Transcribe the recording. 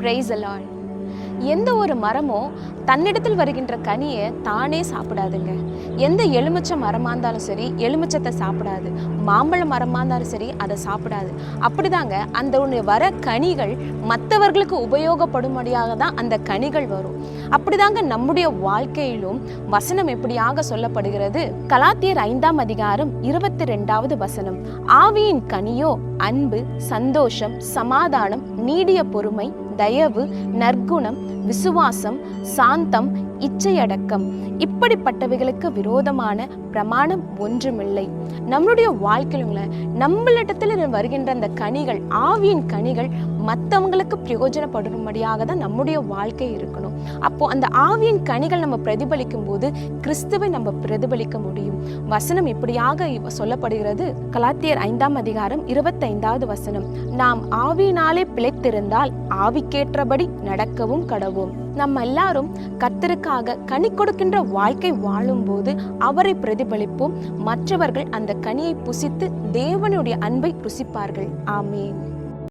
Price அலால் எந்த ஒரு மரமோ தன்னிடத்தில் வருகின்ற கனியை தானே சாப்பிடாதுங்க. எந்த எலுமிச்சை மரமாக இருந்தாலும் சரி எலுமிச்சத்தை சாப்பிடாது. மாம்பழ மரமாக இருந்தாலும் சரி அதை சாப்பிடாது. அப்படிதாங்க அந்த ஒன்று வர கனிகள் மற்றவர்களுக்கு உபயோகப்படும்படியாக தான் அந்த கனிகள் வரும். அப்படிதாங்க நம்முடைய வாழ்க்கையிலும் வசனம் எப்படியாக சொல்லப்படுகிறது? கலாத்தியர் ஐந்தாம் அதிகாரம் இருபத்தி ரெண்டாவது வசனம். ஆவியின் கனியோ அன்பு சந்தோஷம் சமாதானம் நீடிய பொறுமை தயவு நற்குணம் விசுவாசம் சாந்தம் இச்சையடக்கம். இப்படிப்பட்டவைகளுக்கு விரோதமான பிரமாணம் ஒன்றுமில்லை. நம்மளுடைய வாழ்க்கையில நம்மளிடத்தில் வருகின்ற அந்த கனிகள் ஆவியின் கனிகள் மற்றவங்களுக்கு பிரயோஜனப்படும்படியாக தான் நம்முடைய வாழ்க்கை இருக்கணும். அப்போ அந்த ஆவியின் கனிகள் நம்ம பிரதிபலிக்கும் போது கிறிஸ்துவை நம்ம பிரதிபலிக்க முடியும். வசனம் இப்படியாக சொல்லப்படுகிறது. கலாத்தியர் ஐந்தாம் அதிகாரம் இருபத்தைந்தாவது வசனம். நாம் ஆவியினாலே பிழைத்திருந்தால் ஆவிக்கேற்றபடி நடக்கவும் கடவோம். நம்ம எல்லாரும் கர்த்தருக்காக கனி கொடுக்கின்ற வாழ்க்கை வாழும்போது அவரை பிரதிபலிப்போம். மற்றவர்கள் அந்த கனியை புசித்து தேவனுடைய அன்பை ருசிப்பார்கள். ஆமேன்.